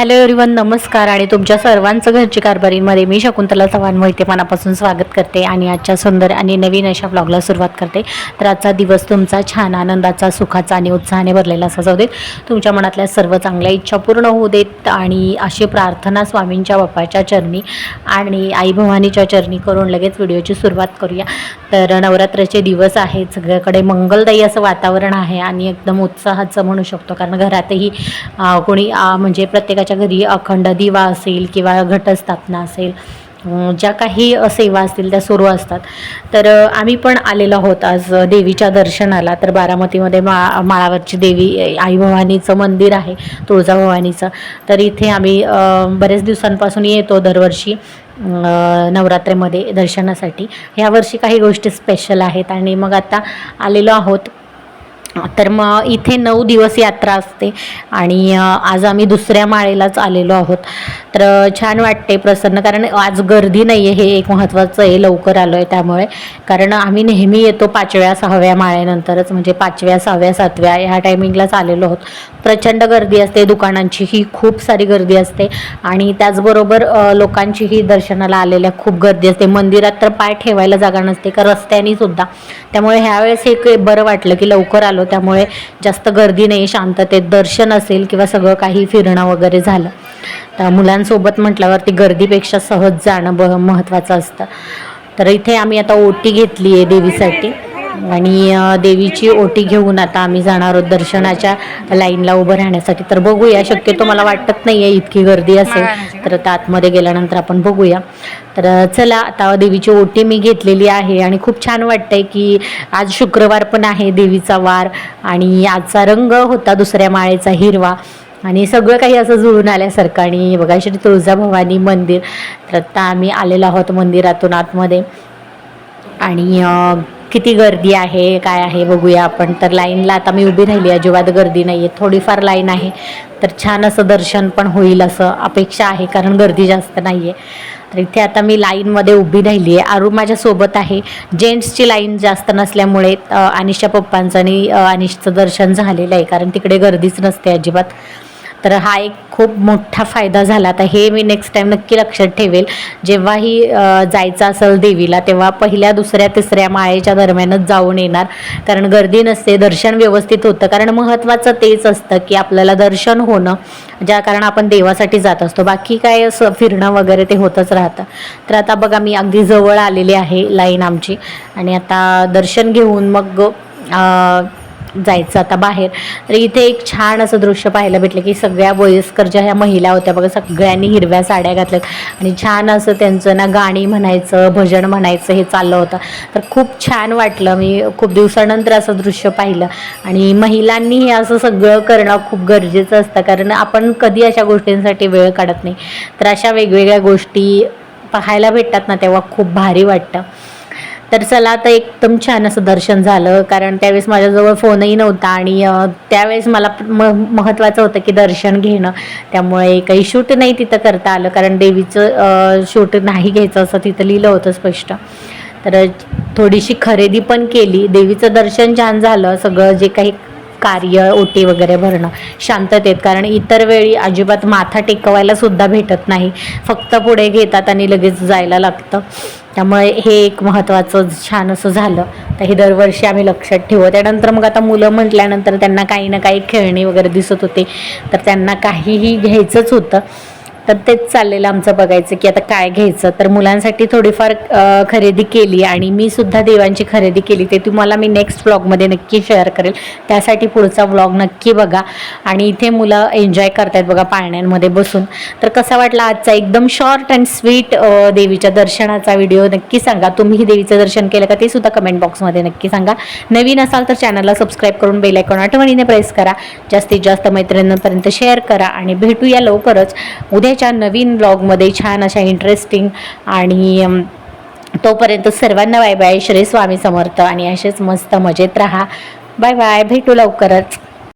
Hello everyone नमस्कार आणि तुमच्या सर्वांचं घरची कारभारीमध्ये मी शकुंतला चव्हाण मोहिते मनापासून स्वागत करते आणि आजच्या सुंदर आणि नवीन अशा ब्लॉगला सुरुवात करते. तर आजचा दिवस तुमचा छान आनंदाचा सुखाचा आणि उत्साहाने भरलेला असा जाऊ देत. तुमच्या मनातल्या सर्व चांगल्या इच्छा पूर्ण होऊ देत आणि अशी प्रार्थना स्वामींच्या बाप्पाच्या चरणी आणि आई भवानीच्या चरणी करून लगेच व्हिडिओची सुरुवात करूया. तर नवरात्राचे दिवस आहेत सगळ्याकडे मंगलदायी असं वातावरण आहे आणि एकदम उत्साहाचं म्हणू शकतो कारण घरातही कोणी म्हणजे प्रत्येकाच्या घरी अखंड दिवा असेल किंवा घटस्थापना असेल ज्या काही सेवा असतील त्या सुरू असतात. तर आम्ही पण आलेलो आहोत आज देवीच्या दर्शनाला. तर बारामतीमध्ये मा माळावरची देवी आई भवानीचं मंदिर आहे तुळजाभवानीचं तर इथे आम्ही बरेच दिवसांपासून येतो दरवर्षी नवरात्रीमध्ये दर्शनासाठी. ह्यावर्षी काही गोष्टी स्पेशल आहेत आणि मग आता आलेलो आहोत. तर मग इथे नऊ दिवस यात्रा असते आणि आज आम्ही दुसऱ्या माळेलाच आलेलो आहोत. तर छान वाटते प्रसन्न कारण आज गर्दी नाही आहे हे एक महत्त्वाचं आहे लवकर आलो आहे त्यामुळे. कारण आम्ही नेहमी येतो पाचव्या सहाव्या माळेनंतरच म्हणजे पाचव्या सहाव्या सातव्या ह्या टायमिंगलाच आलेलो आहोत. प्रचंड गर्दी असते दुकानांची ही खूप सारी गर्दी असते. आणि त्याचबरोबर लोकांचीही दर्शनाला आलेल्या खूप गर्दी असते. मंदिरात तर पाय ठेवायला जागा नसते का रस्त्यानी सुद्धा. त्यामुळे ह्यावेळेस एक बरं वाटलं की लवकर आलो त्यामुळे जास्त गर्दी नाही शांततेत दर्शन असेल किंवा सगळं काही फिरणं वगैरे झालं. तर मुलांसोबत म्हटल्यावरती गर्दीपेक्षा सहज जाणं ब महत्त्वाचं असतं. तर इथे आम्ही आता ओटी घेतली आहे देवीसाठी. आणि देवीची ओटी घेऊन आता आम्ही जाणार आहोत दर्शनाच्या लाईनला उभं राहण्यासाठी. तर बघूया शक्यतो मला वाटत नाही आहे इतकी गर्दी असेल. तर आता आतमध्ये गेल्यानंतर आपण बघूया. तर चला आता देवीची ओटी मी घेतलेली आहे आणि खूप छान वाटतंय की आज शुक्रवार पण आहे देवीचा वार आणि आजचा रंग होता दुसऱ्या माळेचा हिरवा आणि सगळं काही असं जुळून आल्यासारखं आणि बघा श्री तुळजाभवानी मंदिर. तर आता आम्ही आलेलो आहोत मंदिरातून आतमध्ये आणि किती गर्दी आहे काय आहे बघूया आपण. तर लाईनला आता मी उभी राहिली अजिबात गर्दी नाही आहे थोडीफार लाईन आहे तर छान असं दर्शन पण होईल असं अपेक्षा आहे कारण गर्दी जास्त नाही आहे तर इथे आता मी लाईनमध्ये उभी राहिली आहे. आरू माझ्यासोबत आहे. जेंट्सची लाईन जास्त नसल्यामुळे अनिशच्या पप्पांचं आणि अनिशचं दर्शन झालेलं आहे कारण तिकडे गर्दीच नसते अजिबात. तर हा एक खूप मोठा फायदा झाला. आता हे मी नेक्स्ट टाईम नक्की लक्षात ठेवेल. जेव्हाही जायचं असेल देवीला तेव्हा पहिल्या दुसऱ्या तिसऱ्या माळेच्या दरम्यानच जाऊन येणार. कारण गर्दी नसते दर्शन व्यवस्थित होतं. कारण महत्त्वाचं तेच असतं की आपल्याला दर्शन होणं ज्या कारण आपण देवासाठी जात असतो. बाकी काय असं फिरणं वगैरे ते होतच राहतं. तर आता बघा मी अगदी जवळ आलेली आहे लाईन आमची. आणि आता दर्शन घेऊन मग जायचं आता बाहेर. तर इथे एक छान असं दृश्य पाहायला भेटलं की सगळ्या वयस्कर ज्या ह्या महिला होत्या बघा सगळ्यांनी हिरव्या साड्या घातल्यात. आणि छान असं त्यांचं ना गाणी म्हणायचं भजन म्हणायचं हे चाललं होतं. तर खूप छान वाटलं. मी खूप दिवसानंतर असं दृश्य पाहिलं. आणि महिलांनी हे असं सगळं करणं खूप गरजेचं असतं. कारण आपण कधी अशा गोष्टींसाठी वेळ काढत नाही. तर अशा वेगवेगळ्या गोष्टी पाहायला भेटतात ना तेव्हा खूप भारी वाटतं. तर चला आता एकदम छान असं दर्शन झालं कारण त्यावेळेस माझ्याजवळ फोनही नव्हता आणि त्यावेळेस मला म महत्त्वाचं होतं की दर्शन घेणं. त्यामुळे काही शूट नाही तिथं करता आलं कारण देवीचं शूट नाही घ्यायचं असं तिथं लिहिलं होतं स्पष्ट. तर थोडीशी खरेदी पण केली. देवीचं दर्शन छान झालं सगळं जे काही कार्य ओटी वगैरे भरणं शांततेत कारण इतर वेळी अजिबात माथा टेकवायला सुद्धा भेटत नाही. फक्त पुढे घेतात आणि लगेच जायला लागतं. त्यामुळे हे एक महत्त्वाचं छान असं झालं. तर हे दरवर्षी आम्ही लक्षात ठेवू. त्यानंतर मग आता मुलं म्हटल्यानंतर त्यांना काही ना काही खेळणी वगैरे दिसत होते. तर त्यांना काहीही घ्यायचंच होतं. तर तेच चाललेलं आमचं बघायचं की आता काय घ्यायचं. तर मुलांसाठी थोडीफार खरेदी केली आणि मी सुद्धा देवांची खरेदी केली. ते तुम्हाला मी नेक्स्ट व्लॉगमध्ये नक्की शेअर करेल. त्यासाठी पुढचा व्लॉग नक्की बघा. आणि इथे मुलं एन्जॉय करतायत बघा पाळण्यांमध्ये बसून. तर कसा वाटला आजचा एकदम शॉर्ट अँड स्वीट देवीच्या दर्शनाचा व्हिडिओ नक्की सांगा. तुम्ही देवीचं दर्शन केलं का ते सुद्धा कमेंट बॉक्समध्ये नक्की सांगा. नवीन असाल तर चॅनलला सबस्क्राईब करून बेल आयकॉन आठवणीने प्रेस करा. जास्तीत जास्त मैत्रिणींपर्यंत शेअर करा आणि भेटूया लवकरच. उद्याच्या नवीन ब्लॉगमध्ये छान अशा इंटरेस्टिंग आणि तोपर्यंत सर्वांना बाय बाय श्री स्वामी समर्थ आणि असेच मस्त मजेत राहा. बाय बाय भेटू लवकरच.